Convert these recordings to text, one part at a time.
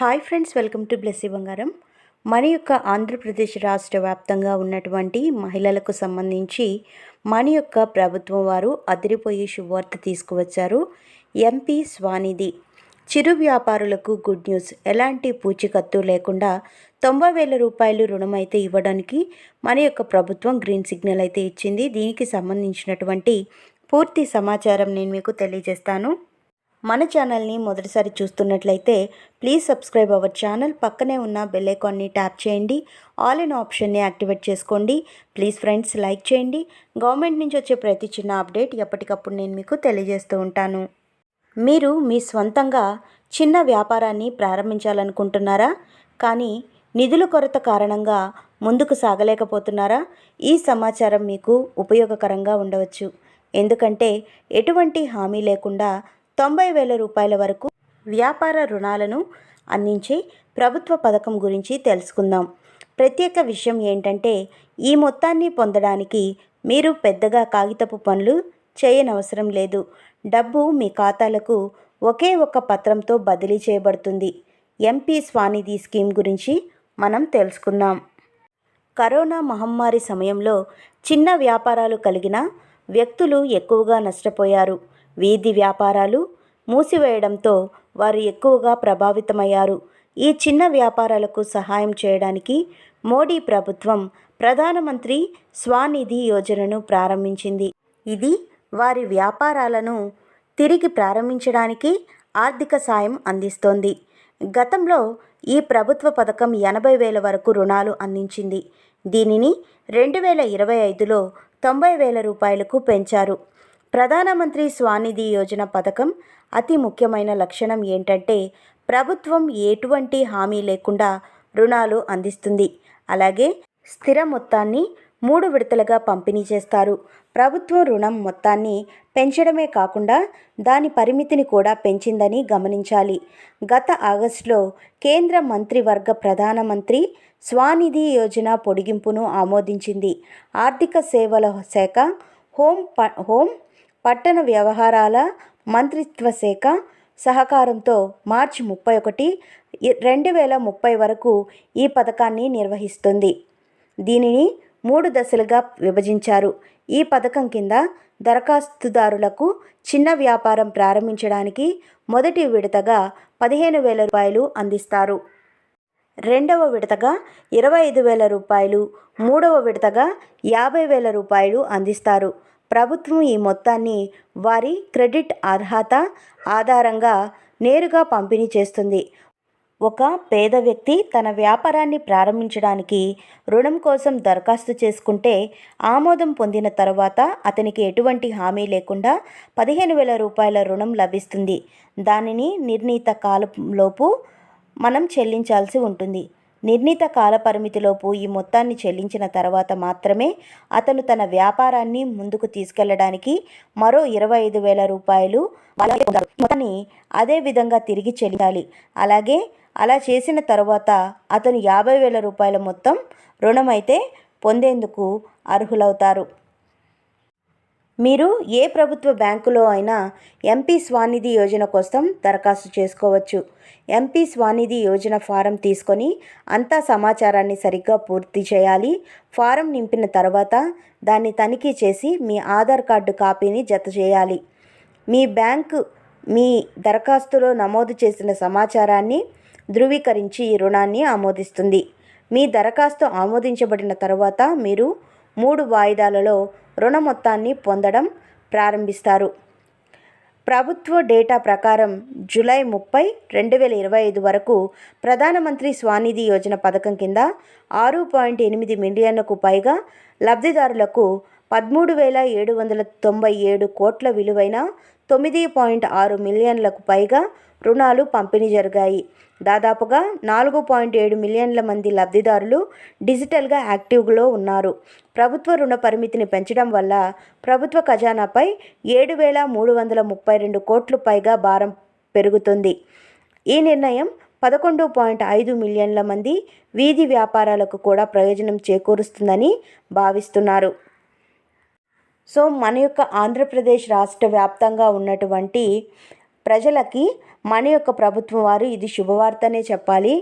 Hi friends welcome to Blessy Bangaram. మన యొక్క ఆంధ్రప్రదేశ్ రాష్ట్ర వ్యాప్తంగా ఉన్నటువంటి మహిళలకు సంబంధించి మన యొక్క ప్రభుత్వం వారు అదిరిపోయే శుభవార్త తీసుకువచ్చారు. ఎంపీ స్వానిధి చిరు వ్యాపారులకు గుడ్ న్యూస్. ఎలాంటి పూచికత్తు లేకుండా తొంభై వేల రూపాయలు రుణం అయితే ఇవ్వడానికి మన యొక్క ప్రభుత్వం గ్రీన్ సిగ్నల్ అయితే ఇచ్చింది. దీనికి సంబంధించినటువంటి పూర్తి సమాచారం నేను మీకు తెలియజేస్తాను. మన ఛానల్ని మొదటిసారి చూస్తున్నట్లయితే ప్లీజ్ సబ్స్క్రైబ్ అవర్ ఛానల్ పక్కనే ఉన్న బెల్ ఐకాన్ని ట్యాప్ చేయండి. ఆల్ ఇన్ ఆప్షన్ని యాక్టివేట్ చేసుకోండి. ప్లీజ్ ఫ్రెండ్స్ లైక్ చేయండి. గవర్నమెంట్ నుంచి వచ్చే ప్రతి చిన్న అప్డేట్ ఎప్పటికప్పుడు నేను మీకు తెలియజేస్తూ ఉంటాను. మీరు మీ స్వంతంగా చిన్న వ్యాపారాన్ని ప్రారంభించాలనుకుంటున్నారా? కానీ నిధుల కొరత కారణంగా ముందుకు సాగలేకపోతున్నారా? ఈ సమాచారం మీకు ఉపయోగకరంగా ఉండవచ్చు. ఎందుకంటే ఎటువంటి హామీ లేకుండా తొంభై వేల రూపాయల వరకు వ్యాపార రుణాలను అందించే ప్రభుత్వ పథకం గురించి తెలుసుకుందాం. ప్రత్యేక విషయం ఏంటంటే ఈ మొత్తాన్ని పొందడానికి మీరు పెద్దగా కాగితపు పనులు చేయనవసరం లేదు. డబ్బు మీ ఖాతాలకు ఒకే ఒక పత్రంతో బదిలీ చేయబడుతుంది. ఎంపీ స్వానిధి స్కీమ్ గురించి మనం తెలుసుకుందాం. కరోనా మహమ్మారి సమయంలో చిన్న వ్యాపారాలు కలిగిన వ్యక్తులు ఎక్కువగా నష్టపోయారు. వీధి వ్యాపారాలు మూసివేయడంతో వారు ఎక్కువగా ప్రభావితమయ్యారు. ఈ చిన్న వ్యాపారాలకు సహాయం చేయడానికి మోడీ ప్రభుత్వం ప్రధానమంత్రి స్వానిధి యోజనను ప్రారంభించింది. ఇది వారి వ్యాపారాలను తిరిగి ప్రారంభించడానికి ఆర్థిక సాయం అందిస్తోంది. గతంలో ఈ ప్రభుత్వ పథకం ఎనభై వేల వరకు రుణాలు అందించింది. దీనిని రెండు వేల ఇరవై ఐదులో తొంభై వేల రూపాయలకు పెంచారు. ప్రధానమంత్రి స్వానిధి యోజన పథకం అతి ముఖ్యమైన లక్షణం ఏంటంటే ప్రభుత్వం ఎటువంటి హామీ లేకుండా రుణాలు అందిస్తుంది. అలాగే స్థిర మొత్తాన్ని మూడు విడతలుగా పంపిణీ చేస్తారు. ప్రభుత్వం రుణం మొత్తాన్ని పెంచడమే కాకుండా దాని పరిమితిని కూడా పెంచిందని గమనించాలి. గత ఆగస్టులో కేంద్ర మంత్రివర్గ ప్రధానమంత్రి స్వానిధి యోజన పొడిగింపును ఆమోదించింది. ఆర్థిక సేవల శాఖ హోం ప హోం పట్టణ వ్యవహారాల మంత్రిత్వ శాఖ సహకారంతో మార్చి ముప్పై ఒకటి రెండు వేల ముప్పై వరకు ఈ పథకాన్ని నిర్వహిస్తుంది. దీనిని మూడు దశలుగా విభజించారు. ఈ పథకం కింద దరఖాస్తుదారులకు చిన్న వ్యాపారం ప్రారంభించడానికి మొదటి విడతగా పదిహేను వేల రూపాయలు అందిస్తారు. రెండవ విడతగా ఇరవై ఐదు వేల రూపాయలు మూడవ విడతగా యాభై వేల రూపాయలు అందిస్తారు. ప్రభుత్వం ఈ మొత్తాన్ని వారి క్రెడిట్ అర్హత ఆధారంగా నేరుగా పంపిణీ చేస్తుంది. ఒక పేద వ్యక్తి తన వ్యాపారాన్ని ప్రారంభించడానికి రుణం కోసం దరఖాస్తు చేసుకుంటే ఆమోదం పొందిన తర్వాత అతనికి ఎటువంటి హామీ లేకుండా పదిహేను వేల రూపాయల రుణం లభిస్తుంది. దానిని నిర్ణీత కాలంలోపు మనం చెల్లించాల్సి ఉంటుంది. నిర్ణీత కాలపరిమితిలోపు ఈ మొత్తాన్ని చెల్లించిన తర్వాత మాత్రమే అతను తన వ్యాపారాన్ని ముందుకు తీసుకెళ్ళడానికి మరో ఇరవై ఐదు వేల రూపాయలు మొత్తాన్ని అదే విధంగా తిరిగి చెల్లించాలి. అలాగే అలా చేసిన తర్వాత అతను యాభై వేల రూపాయల మొత్తం రుణమైతే పొందేందుకు అర్హులవుతారు. మీరు ఏ ప్రభుత్వ బ్యాంకులో అయినా ఎంపీ స్వానిధి యోజన కోసం దరఖాస్తు చేసుకోవచ్చు. ఎంపీ స్వానిధి యోజన ఫారం తీసుకొని అంతా సమాచారాన్ని సరిగ్గా పూర్తి చేయాలి. ఫారం నింపిన తర్వాత దాన్ని తనిఖీ చేసి మీ ఆధార్ కార్డు కాపీని జత చేయాలి. మీ బ్యాంకు మీ దరఖాస్తులో నమోదు చేసిన సమాచారాన్ని ధృవీకరించి ఈ రుణాన్ని ఆమోదిస్తుంది. మీ దరఖాస్తు ఆమోదించబడిన తర్వాత మీరు మూడు వాయిదాలలో రుణ మొత్తాన్ని పొందడం ప్రారంభిస్తారు. ప్రభుత్వ డేటా ప్రకారం జూలై ముప్పై రెండు వేల ఇరవై ఐదు వరకు ప్రధానమంత్రి స్వానిధి యోజన పథకం కింద ఆరు పాయింట్ ఎనిమిది మిలియన్లకు పైగా లబ్ధిదారులకు పదమూడు వేల ఏడు వందల తొంభై ఏడు కోట్ల విలువైన తొమ్మిది పాయింట్ ఆరు మిలియన్లకు పైగా రుణాలు పంపిణీ జరిగాయి. దాదాపుగా నాలుగు పాయింట్ ఏడు మిలియన్ల మంది లబ్ధిదారులు డిజిటల్గా యాక్టివ్లో ఉన్నారు. ప్రభుత్వ రుణ పరిమితిని పెంచడం వల్ల ప్రభుత్వ ఖజానాపై ఏడు వేల మూడు వందల ముప్పై రెండు కోట్లు పైగా భారం పెరుగుతుంది. ఈ నిర్ణయం పదకొండు పాయింట్ ఐదు మిలియన్ల మంది వీధి వ్యాపారాలకు కూడా ప్రయోజనం చేకూరుస్తుందని భావిస్తున్నారు. సో మన యొక్క ఆంధ్రప్రదేశ్ రాష్ట్ర వ్యాప్తంగా ఉన్నటువంటి ప్రజలకి మన యొక్క ప్రభుత్వం వారు ఇది శుభవార్తనే చెప్పాలి.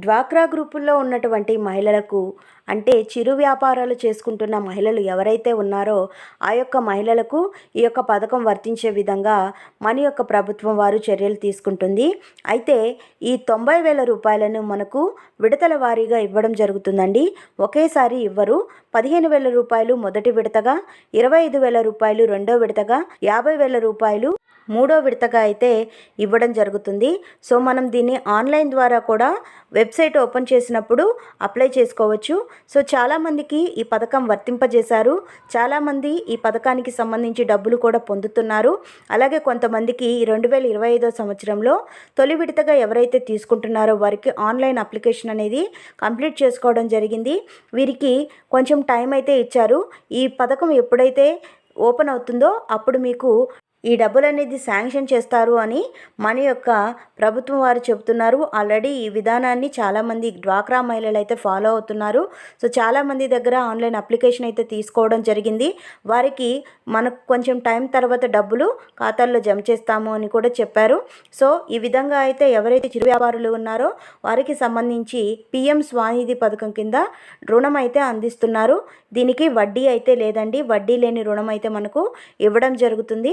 డ్వాక్రా గ్రూపుల్లో ఉన్నటువంటి మహిళలకు అంటే చిరు వ్యాపారాలు చేసుకుంటున్న మహిళలు ఎవరైతే ఉన్నారో ఆ యొక్క మహిళలకు ఈ యొక్క పథకం వర్తించే విధంగా మన యొక్క ప్రభుత్వం వారు చర్యలు తీసుకుంటుంది. అయితే ఈ తొంభై వేల రూపాయలను మనకు విడతల వారీగా ఇవ్వడం జరుగుతుందండి. ఒకేసారి ఇవ్వరు. పదిహేను వేల రూపాయలు మొదటి విడతగా ఇరవై ఐదు వేల రూపాయలు రెండో విడతగా యాభై వేల రూపాయలు మూడో విడతగా అయితే ఇవ్వడం జరుగుతుంది. సో మనం దీన్ని ఆన్లైన్ ద్వారా కూడా వెబ్సైట్ ఓపెన్ చేసినప్పుడు అప్లై చేసుకోవచ్చు. సో చాలామందికి ఈ పథకం వర్తింపజేశారు. చాలామంది ఈ పథకానికి సంబంధించి డబ్బులు కూడా పొందుతున్నారు. అలాగే కొంతమందికి రెండు వేల ఇరవై ఐదో సంవత్సరంలో తొలి విడతగా ఎవరైతే తీసుకుంటున్నారో వారికి ఆన్లైన్ అప్లికేషన్ అనేది కంప్లీట్ చేసుకోవడం జరిగింది. వీరికి కొంచెం టైం అయితే ఇచ్చారు. ఈ పథకం ఎప్పుడైతే ఓపెన్ అవుతుందో అప్పుడు మీకు ఈ డబ్బులు అనేది శాంక్షన్ చేస్తారు అని మన యొక్క ప్రభుత్వం వారు చెబుతున్నారు. ఆల్రెడీ ఈ విధానాన్ని చాలామంది డ్వాక్రా మహిళలు అయితే ఫాలో అవుతున్నారు. సో చాలామంది దగ్గర ఆన్లైన్ అప్లికేషన్ అయితే తీసుకోవడం జరిగింది. వారికి మనకు కొంచెం టైం తర్వాత డబ్బులు ఖాతాల్లో జమ చేస్తాము అని కూడా చెప్పారు. సో ఈ విధంగా అయితే ఎవరైతే చిరు వ్యాపారులు ఉన్నారో వారికి సంబంధించి పిఎం స్వానిధి పథకం కింద రుణం అయితే అందిస్తున్నారు. దీనికి వడ్డీ అయితే లేదండి. వడ్డీ లేని రుణం అయితే మనకు ఇవ్వడం జరుగుతుంది.